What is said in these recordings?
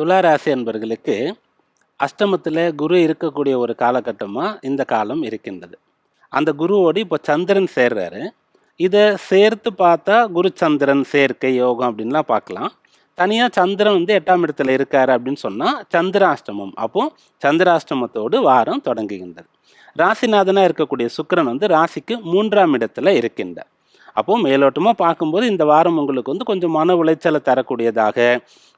துலா ராசி என்பர்களுக்கு அஷ்டமத்தில் குரு இருக்கக்கூடிய ஒரு காலகட்டமாக இந்த காலம் இருக்கின்றது. அந்த குருவோடு இப்போ சந்திரன் சேர்றாரு. இதை சேர்த்து பார்த்தா குரு சந்திரன் சேர்க்கை யோகம் அப்படின்லாம் பார்க்கலாம். தனியாக சந்திரன் வந்து எட்டாம் இடத்துல இருக்கார் அப்படின்னு சொன்னால் சந்திராஷ்டமம். அப்போ சந்திராஷ்டமத்தோடு வாரம் தொடங்குகின்றது. ராசிநாதனாக இருக்கக்கூடிய சுக்கரன் வந்து ராசிக்கு மூன்றாம் இடத்துல இருக்கின்றார். அப்போது மேலோட்டமாக பார்க்கும்போது இந்த வாரம் உங்களுக்கு வந்து கொஞ்சம் மன உளைச்சலை தரக்கூடியதாக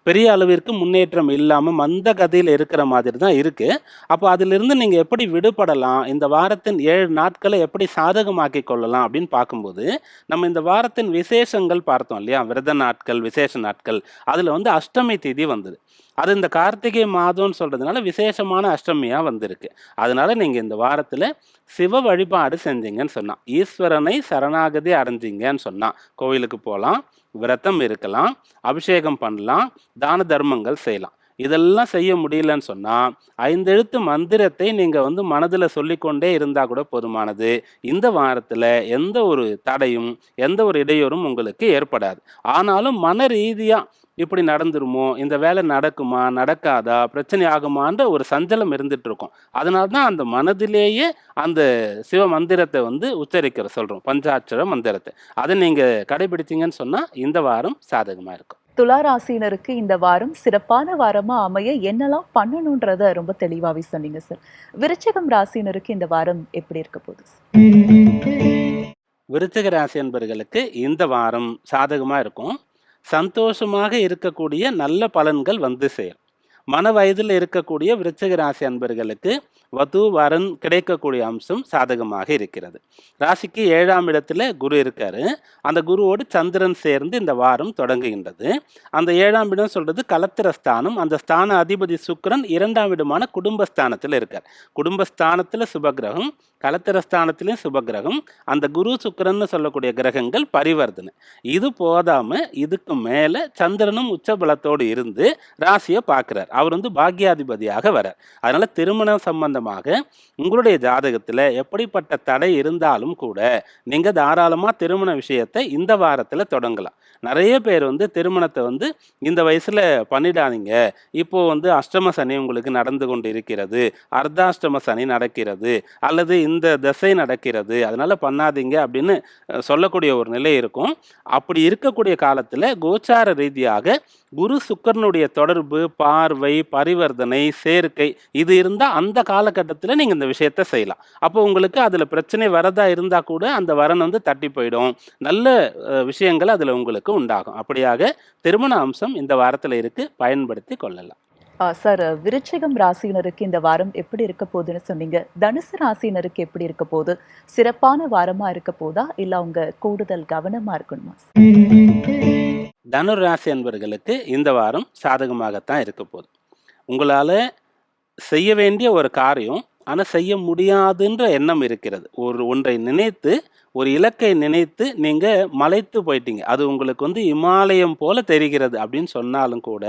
பெரிய அளவிற்கு முன்னேற்றம் இல்லாமல் மந்த கதையில் இருக்கிற மாதிரி தான் இருக்குது அப்போ அதிலிருந்து நீங்கள் எப்படி விடுபடலாம்? இந்த வாரத்தின் ஏழு நாட்களை எப்படி சாதகமாக்கி கொள்ளலாம் அப்படின்னு பார்க்கும்போது நம்ம இந்த வாரத்தின் விசேஷங்கள் பார்த்தோம் இல்லையா? விரத நாட்கள் விசேஷ நாட்கள். அதில் வந்து அஷ்டமி தேதி வந்தது. அது இந்த கார்த்திகை மாதம்னு சொல்கிறதுனால விசேஷமான அஷ்டமியாக வந்திருக்கு. அதனால நீங்கள் இந்த வாரத்தில் சிவ வழிபாடு செஞ்சீங்கன்னு சொன்னான். ஈஸ்வரனை சரணாகதி அடைஞ்சிங்கன்னு சொன்னான். கோவிலுக்கு போகலாம் விரதம் இருக்கலாம் அபிஷேகம் பண்ணலாம் தான தர்மங்கள் செய்யலாம். இதெல்லாம் செய்ய முடியலன்னு சொன்னால் ஐந்தெழுத்து மந்திரத்தை நீங்கள் வந்து மனதில் சொல்லிக்கொண்டே இருந்தால் கூட போதுமானது. இந்த வாரத்தில் எந்த ஒரு தடையும் எந்த ஒரு இடையூறும் உங்களுக்கு ஏற்படாது. ஆனாலும் மன ரீதியாக இப்படி நடந்துருமோ? இந்த வேலை நடக்குமா? நடக்காதா? பிரச்சனை ஆகுமான்ற ஒரு சஞ்சலம் இருந்துட்டு இருக்கும் அதனால தான் அந்த மனதிலேயே அந்த சிவ மந்திரத்தை வந்து உச்சரிக்கிற சொல்கிறோம் பஞ்சாட்சர மந்திரத்தை. அதை நீங்கள் கடைபிடித்தீங்கன்னு சொன்னால் இந்த வாரம் சாதகமாக இருக்கும். துலா ராசினருக்கு இந்த வாரம் சிறப்பான வாரமா அமைய என்னெல்லாம் பண்ணணுன்றத ரொம்ப தெளிவாவே சொன்னீங்க சார். விருச்சிகம் ராசினருக்கு இந்த வாரம் எப்படி இருக்க போகுது? விருச்சிக ராசி என்பர்களுக்கு இந்த வாரம் சாதகமாக இருக்கும். சந்தோஷமாக இருக்கக்கூடிய நல்ல பலன்கள் வந்து சேரும். மன வயதில் இருக்கக்கூடிய விருச்சக ராசி அன்பர்களுக்கு வது வரன் கிடைக்கக்கூடிய அம்சம் சாதகமாக இருக்கிறது. ராசிக்கு ஏழாம் இடத்துல குரு இருக்காரு. அந்த குருவோடு சந்திரன் சேர்ந்து இந்த வாரம் தொடங்குகின்றது. அந்த ஏழாம் இடம் சொல்றது கலத்திர ஸ்தானம். அந்த ஸ்தான அதிபதி சுக்கிரன் இரண்டாம் இடமான குடும்பஸ்தானத்தில் இருக்கார். குடும்பஸ்தானத்தில் சுபகிரகம் கலத்திரஸ்தானத்திலையும் சுபகிரகம் அந்த குரு சுக்கரன்னு சொல்லக்கூடிய கிரகங்கள் பரிவர்த்தனை. இது போதாமல் இதுக்கு மேலே சந்திரனும் உச்சபலத்தோடு இருந்து ராசியை பார்க்குறார். அவர் வந்து பாக்யாதிபதியாக வரார் அதனால் திருமணம் சம்பந்தமாக உங்களுடைய ஜாதகத்தில் எப்படிப்பட்ட தடை இருந்தாலும் கூட நீங்கள் தாராளமாக திருமண விஷயத்தை இந்த வாரத்தில் தொடங்கலாம். நிறைய பேர் வந்து திருமணத்தை வந்து இந்த வயசில் பண்ணிடாதீங்க. இப்போது வந்து அஷ்டம சனி உங்களுக்கு நடந்து கொண்டு இருக்கிறது அர்த்தாஷ்டம சனி நடக்கிறது. அல்லது இந்த திசை நடக்கிறது அதனால் பண்ணாதீங்க அப்படின்னு சொல்லக்கூடிய ஒரு நிலை இருக்கும். அப்படி இருக்கக்கூடிய காலத்தில் கோச்சார ரீதியாக குரு சுக்கரனுடைய தொடர்பு பார்வை பரிவர்த்தனை சேர்க்கை இது இருந்தால் அந்த காலகட்டத்தில் நீங்கள் இந்த விஷயத்த செய்யலாம். அப்போ உங்களுக்கு அதில் பிரச்சனை வரதா இருந்தால் கூட அந்த வரன் வந்து தட்டி போயிடும். நல்ல விஷயங்கள் அதில் உங்களுக்கு உண்டாகும். அப்படியாக திருமண அம்சம் இந்த வாரத்தில் இருக்கு. பயன்படுத்தி கொள்ளலாம். சார் விருச்சிகம் ராசினருக்கு இந்த வாரம் எப்படி இருக்க போகுதுன்னு சொன்னீங்க. தனுசு ராசினருக்கு எப்படி இருக்க போகுது? சிறப்பான வாரமா இருக்க போதா? இல்ல அவங்க கூடுதல் கவனமா இருக்கணுமா? தனு ராசி என்பவர்களுக்கு இந்த வாரம் சாதகமாகத்தான் இருக்க போகுது. உங்களால் செய்ய வேண்டிய ஒரு காரியம் ஆனால் செய்ய முடியாதுன்ற எண்ணம் இருக்கிறது. ஒரு ஒன்றை நினைத்து ஒரு இலக்கை நினைத்து நீங்கள் மலைத்து போயிட்டீங்க. அது உங்களுக்கு வந்து இமாலயம் போல தெரிகிறது அப்படின்னு சொன்னாலும் கூட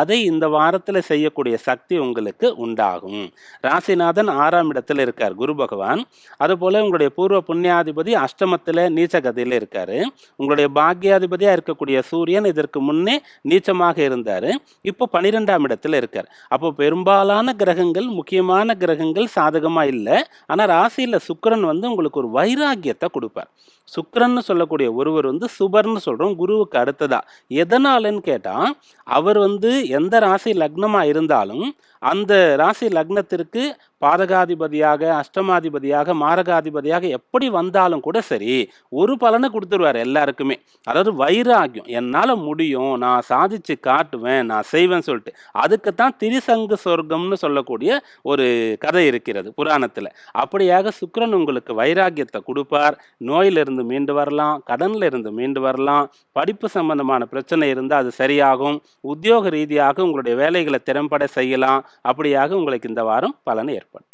அதை இந்த வாரத்தில் செய்யக்கூடிய சக்தி உங்களுக்கு உண்டாகும். ராசிநாதன் ஆறாம் இடத்துல இருக்கார் குரு பகவான். அதுபோல் உங்களுடைய பூர்வ புண்ணியாதிபதி அஷ்டமத்தில் நீச்ச கதையில் இருக்கார். உங்களுடைய பாக்யாதிபதியாக இருக்கக்கூடிய சூரியன் இதற்கு முன்னே நீச்சமாக இருந்தார். இப்போ பனிரெண்டாம் இடத்துல இருக்கார். அப்போ பெரும்பாலான கிரகங்கள் முக்கியமான கிரகங்கள் சாதகமாக இல்லை. ஆனால் ராசியில் சுக்கிரன் வந்து உங்களுக்கு ஒரு வைராக்கியத்தை கொடுப்பார். சுக்கரன்னு சொல்லக்கூடிய ஒருவர் வந்து சுபர்னு சொல்கிறோம் குருவுக்கு அடுத்ததா. எதனாலன்னு கேட்டால் அவர் வந்து எந்த ராசி லக்னமாக இருந்தாலும் அந்த ராசி லக்னத்திற்கு பாதகாதிபதியாக அஷ்டமாதிபதியாக மாரகாதிபதியாக எப்படி வந்தாலும் கூட சரி ஒரு பலனை கொடுத்துருவார் எல்லாருக்குமே. அதாவது வைராகியம் என்னால் முடியும் நான் சாதிச்சு காட்டுவேன் நான் செய்வேன் சொல்லிட்டு. அதுக்குத்தான் திரிசங்கு சொர்க்கம்னு சொல்லக்கூடிய ஒரு கதை இருக்கிறது புராணத்தில். அப்படியாக சுக்கரன் உங்களுக்கு வைராகியத்தை கொடுப்பார் நோயிலிருந்து மீண்டு வரலாம் கடனில் இருந்து மீண்டு வரலாம். படிப்பு சம்பந்தமான பிரச்சனை இருந்தால் அது சரியாகும். உத்தியோக ரீதியாக உங்களுடைய வேலைகளை திறம்பட செய்யலாம். அப்படியாக உங்களுக்கு இந்த வாரம் பலன் ஏற்படும்.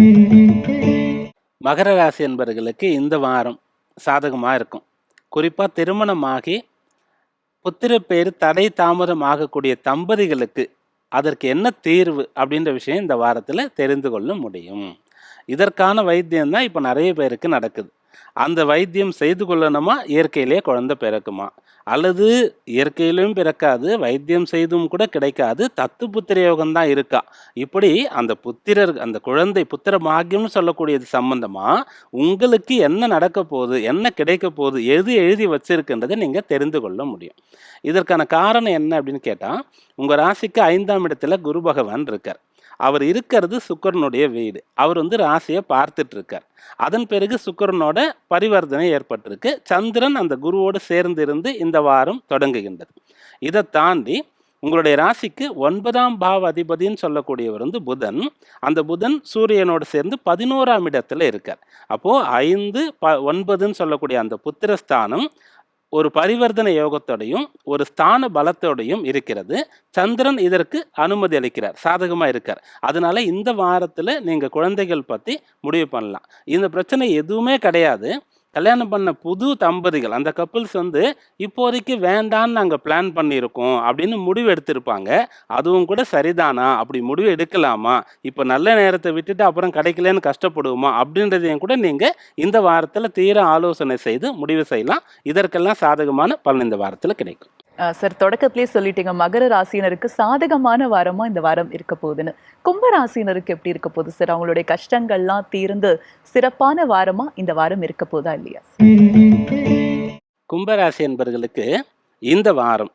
மகர ராசி என்பவர்களுக்கு இந்த வாரம் சாதகமாக இருக்கும். குறிப்பாக திருமணமாகி புத்திரப்பேர் தடை தாமதம் ஆகக்கூடிய தம்பதிகளுக்கு அதற்கு என்ன தீர்வு அப்படின்ற விஷயம் இந்த வாரத்தில் தெரிந்து கொள்ள முடியும். இதற்கான வைத்தியம் தான் இப்போ நிறைய பேருக்கு நடக்குது. அந்த வைத்தியம் செய்து கொள்ளணுமா? இயற்கையிலேயே குழந்தை பிறக்குமா? அல்லது இயற்கையிலும் பிறக்காது வைத்தியம் செய்தும் கூட கிடைக்காது தத்து புத்திர யோகம் தான் இருக்கா? இப்படி அந்த புத்திரர் அந்த குழந்தை புத்திர பாக்கியம்னு சொல்லக்கூடியது சம்பந்தமா உங்களுக்கு என்ன நடக்க போகுது என்ன கிடைக்க போகுது எது எழுதி வச்சிருக்குன்றதை நீங்கள் தெரிந்து கொள்ள முடியும். இதற்கான காரணம் என்ன அப்படின்னு கேட்டால் உங்கள் ராசிக்கு ஐந்தாம் இடத்துல குரு பகவான் இருக்கார். அவர் இருக்கிறது சுக்கரனுடைய வீடு. அவர் வந்து ராசியை பார்த்துட்டு இருக்கார் அதன் பிறகு சுக்கிரனோட பரிவர்த்தனை ஏற்பட்டிருக்கு. சந்திரன் அந்த குருவோடு சேர்ந்திருந்து இந்த வாரம் தொடங்குகின்றது. இதை தாண்டி உங்களுடைய ராசிக்கு ஒன்பதாம் பாவ அதிபதின்னு சொல்லக்கூடியவர் வந்து புதன். அந்த புதன் சூரியனோடு சேர்ந்து பதினோராம் இடத்துல இருக்கார். அப்போது ஐந்து ப ஒன்பதுன்னு சொல்லக்கூடிய அந்த புத்திரஸ்தானம் ஒரு பரிவர்த்தனை யோகத்தோடையும் ஒரு ஸ்தான பலத்தோடையும் இருக்கிறது. சந்திரன் இதற்கு அனுமதி அளிக்கிறார் சாதகமாக இருக்கார். அதனால இந்த வாரத்தில் நீங்கள் குழந்தைகள் பற்றி முடிவு பண்ணலாம். இந்த பிரச்சனை எதுவுமே கிடையாது. கல்யாணம் பண்ண புது தம்பதிகள் அந்த கப்புள்ஸ் வந்து இப்போதைக்கு வேண்டான்னு நாங்கள் பிளான் பண்ணியிருக்கோம் அப்படின்னு முடிவு எடுத்திருப்பாங்க. அதுவும் கூட சரிதானா? அப்படி முடிவு எடுக்கலாமா? இப்போ நல்ல நேரத்தை விட்டுட்டு அப்புறம் கிடைக்கலன்னு கஷ்டப்படுவோமா? அப்படின்றதையும் கூட நீங்கள் இந்த வாரத்தில் தீர ஆலோசனை செய்து முடிவு செய்யலாம். இதற்கெல்லாம் சாதகமான பலன் இந்த வாரத்தில் கிடைக்கும். சார் தொடக்கத்திலே சொல்லிட்டீங்க மகர ராசினருக்கு சாதகமான வாரமா இந்த வாரம் இருக்க போகுதுன்னு. கும்ப ராசினருக்கு எப்படி இருக்க போகுது சார்? அவங்களுடைய கஷ்டங்கள்லாம் தீர்ந்து சிறப்பான வாரமா இந்த வாரம் இருக்க போதா இல்லையா கும்பராசி என்பர்களுக்கு இந்த வாரம்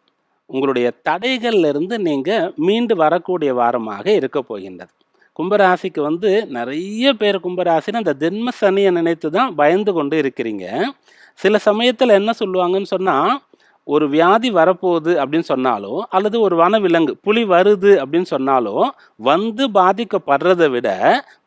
உங்களுடைய தடைகள்ல இருந்து நீங்கள் மீண்டு வரக்கூடிய வாரமாக இருக்க போகின்றது. கும்பராசிக்கு வந்து நிறைய பேர் கும்பராசின்னு அந்த ஜென்ம சனியை நினைத்து தான் பயந்து கொண்டு இருக்கிறீங்க. சில சமயத்தில் என்ன சொல்லுவாங்கன்னு சொன்னால் ஒரு வியாதி வரப்போகுது அப்படின்னு சொன்னாலோ அல்லது ஒரு வனவிலங்கு புலி வருது அப்படின்னு சொன்னாலோ வந்து பாதிக்கப்படுறதை விட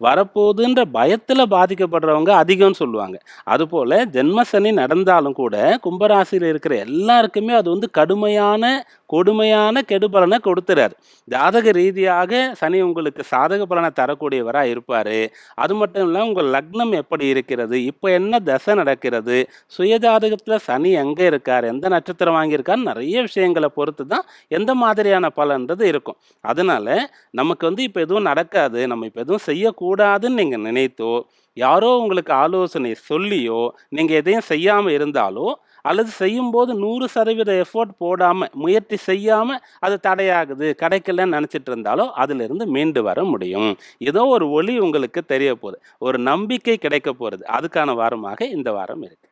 வரப்போகுதுன்ற பயத்தில் பாதிக்கப்படுறவங்க அதிகம்னு சொல்லுவாங்க. அதுபோல் ஜென்மசனி நடந்தாலும் கூட கும்பராசியில் இருக்கிற எல்லாருக்குமே அது வந்து கடுமையான கொடுமையான கெடுபலனை கொடுத்துறாரு. ஜாதக ரீதியாக சனி உங்களுக்கு சாதக பலனை தரக்கூடியவராக இருப்பார். அது மட்டும் இல்லை உங்கள் லக்னம் எப்படி இருக்கிறது? இப்போ என்ன தசை நடக்கிறது? சுயஜாதகத்தில் சனி எங்கே இருக்கார்? எந்த நட்சத்திரம் வாங்கியிருக்காரு? நிறைய விஷயங்களை பொறுத்து தான் எந்த மாதிரியான பலன்றது இருக்கும். அதனால் நமக்கு வந்து இப்போ எதுவும் நடக்காது. நம்ம இப்போ எதுவும் செய்யக்கூடாதுன்னு நீங்கள் நினைத்தோ யாரோ உங்களுக்கு ஆலோசனை சொல்லியோ நீங்கள் எதையும் செய்யாமல் இருந்தாலோ அல்லது செய்யும்போது நூறு சதவீத எஃபோர்ட் போடாமல் முயற்சி செய்யாமல் அது தடையாகுது கிடைக்கலன்னு நினச்சிட்டு இருந்தாலோ அதிலிருந்து மீண்டு வர முடியும். ஏதோ ஒரு ஒளி உங்களுக்கு தெரிய போகுது. ஒரு நம்பிக்கை கிடைக்க போகிறது அதுக்கான வாரமாக இந்த வாரம் இருக்குது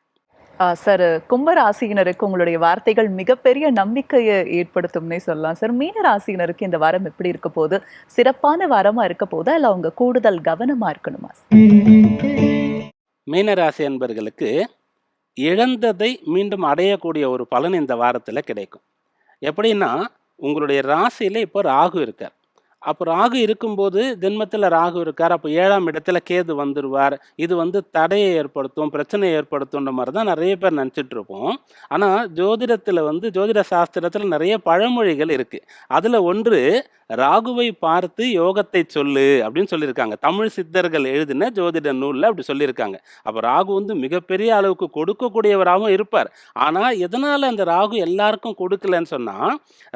சார் கும்பராசியினருக்கு உங்களுடைய வார்த்தைகள் மிகப்பெரிய நம்பிக்கையை ஏற்படுத்தும்னே சொல்லலாம். சார் மீன ராசியினருக்கு இந்த வாரம் எப்படி இருக்க போகுது? சிறப்பான வாரமா இருக்க போதா? இல்லை அவங்க கூடுதல் கவனமா இருக்கணுமா? மீனராசி அன்பர்களுக்கு இழந்ததை மீண்டும் அடையக்கூடிய ஒரு பலன் இந்த வாரத்தில் கிடைக்கும். எப்படின்னா உங்களுடைய ராசியில் இப்போ ராகு இருக்கார். அப்போ ராகு இருக்கும்போது ஜென்மத்தில் ராகு இருக்கார். அப்போ ஏழாம் இடத்துல கேது வந்துடுவார் இது வந்து தடையை ஏற்படுத்தும் பிரச்சனையை ஏற்படுத்தும்ன்ற மாதிரி தான் நிறைய பேர் நினச்சிட்டு இருப்போம் ஆனால் ஜோதிடத்தில் வந்து ஜோதிட சாஸ்திரத்தில் நிறைய பழமொழிகள் இருக்குது அதில் ஒன்று ராகுவை பார்த்து யோகத்தை சொல்லு அப்படின்னு சொல்லியிருக்காங்க. தமிழ் சித்தர்கள் எழுதின ஜோதிட நூலில் அப்படி சொல்லியிருக்காங்க. அப்போ ராகு வந்து மிகப்பெரிய அளவுக்கு கொடுக்கக்கூடியவராகவும் இருப்பார். ஆனால் எதனால் அந்த ராகு எல்லாருக்கும் கொடுக்கலன்னு சொன்னால்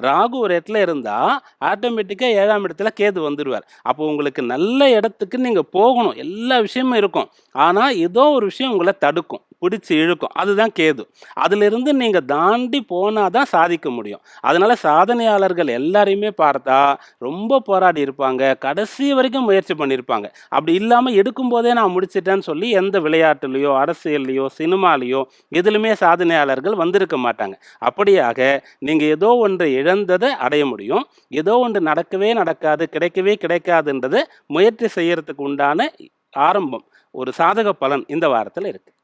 ராகு ஒரு இடத்துல இருந்தால் ஆட்டோமேட்டிக்காக ஏழாம் இடத்துல கேது வந்துடுவார் அப்போ உங்களுக்கு நல்ல இடத்துக்கு நீங்கள் போகணும். எல்லா விஷயமும் இருக்கும். ஆனால் ஏதோ ஒரு விஷயம் உங்களை தடுக்கும் பிடிச்சி இழுக்கும். அதுதான் கேது. அதிலிருந்து நீங்கள் தாண்டி போனால் தான் சாதிக்க முடியும். அதனால் சாதனையாளர்கள் எல்லாரையுமே பார்த்தா ரொம்ப போராடி இருப்பாங்க கடைசி வரைக்கும் முயற்சி பண்ணியிருப்பாங்க. அப்படி இல்லாமல் எடுக்கும்போதே நான் முடிச்சிட்டேன்னு சொல்லி எந்த விளையாட்டுலேயோ அரசியல்லையோ சினிமாலேயோ எதுலுமே சாதனையாளர்கள் வந்திருக்க மாட்டாங்க. அப்படியாக நீங்கள் ஏதோ ஒன்று இழந்ததை அடைய முடியும். ஏதோ ஒன்று நடக்கவே நடக்காது கிடைக்கவே கிடைக்காதுன்றது முயற்சி செய்கிறதுக்கு உண்டான ஆரம்பம் ஒரு சாதக பலன் இந்த வாரத்தில் இருக்குது